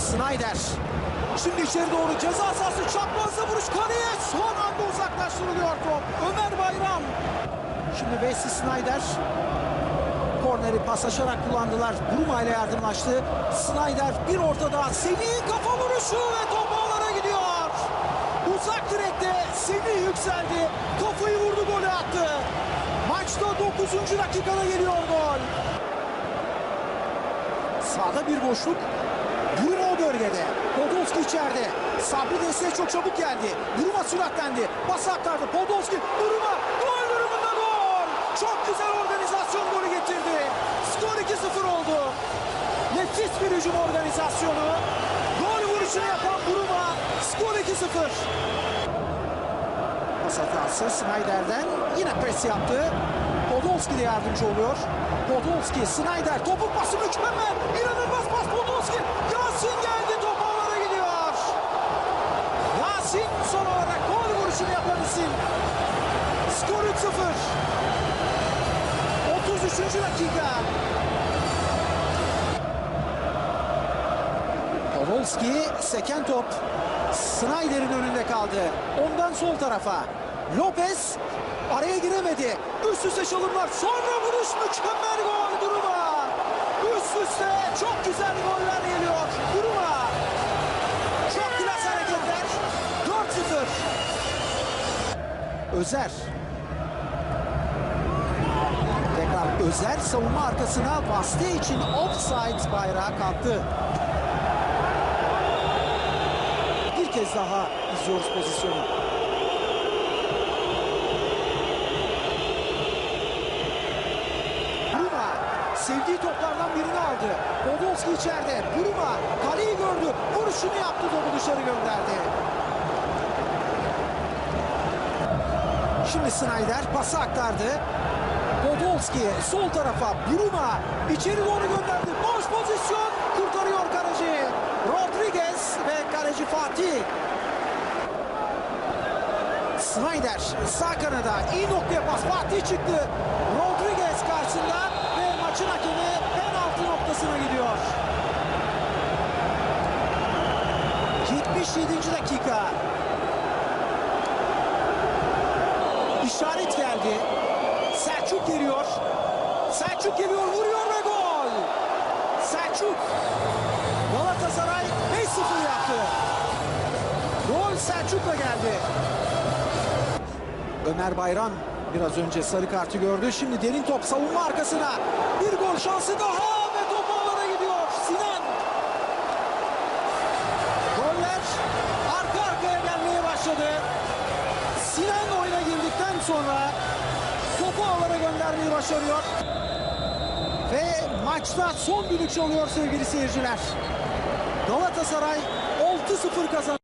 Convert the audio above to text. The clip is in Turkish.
Snyder. Şimdi içeri doğru ceza sahası çaprazla vuruş kaleye son anda uzaklaştırılıyor top. Ömer Bayram. Şimdi Wesley Snyder korneri paslaşarak kullandılar. Bruma ile yardımlaştı. Snyder bir ortada. Semih'in kafa vuruşu ve top ağlara gidiyor. Uzak direkte Semih yükseldi. Kafayı vurdu golü attı. Maçta 9. dakikada geliyor gol. Sağda bir boşluk. Bruno o bölgede. Podolski içeride. Sabri desteğe çok çabuk geldi. Bruma süratlendi. Pas aktardı. Podolski. Bruma. Gol durumunda gol. Çok güzel organizasyon golü getirdi. Skor 2-0 oldu. Nefis bir hücum organizasyonu. Gol vuruşunu yapan Bruma. Skor 2-0. Pas hatası Snyder'den yine pres yaptı. Podolski de yardımcı oluyor. Podolski, Snyder, topuk pası mükemmel. İnanılmaz pas Podolski. Yasin geldi, top ağlara gidiyor. Yasin son olarak gol vuruşunu yapan isim. Skor 3-0. 33. dakika. Podolski seken top Snyder'in önünde kaldı. Ondan sol tarafa. Lopez araya giremedi. Üst üste çalımlar. Sonra vuruş mükemmel gol Duruma. Üst üste çok güzel goller geliyor. Duruma. Çok klas hareketler. 4-0. Özer. Tekrar Özer savunma arkasına bastığı için offside bayrağı kalktı. Bir kez daha izliyoruz pozisyonu. Bruma sevdiği toplardan birini aldı. Podolski içeride. Bruma kaleyi gördü. Vuruşunu yaptı topu dışarı gönderdi. Şimdi Snyder pası aktardı. Podolski sol tarafa Bruma içeri doğru gönderdi. Boş pozisyon kurtarıyor kaleci. Rodriguez ve kaleci Fatih. Snyder sağ kanada iyi noktaya pas Fatih çıktı. Rodriguez karşısında 77. dakika. İşaret geldi. Selçuk geliyor. Selçuk geliyor, vuruyor ve gol. Selçuk. Galatasaray 5-0 yaptı. Gol Selçuk'la geldi. Ömer Bayram biraz önce sarı kartı gördü. Şimdi derin top savunma arkasına. Bir gol şansı daha sonra topu ağlara göndermeyi başarıyor. Ve maçta son düdük çalıyor sevgili seyirciler. Galatasaray 6-0 kazanıyor.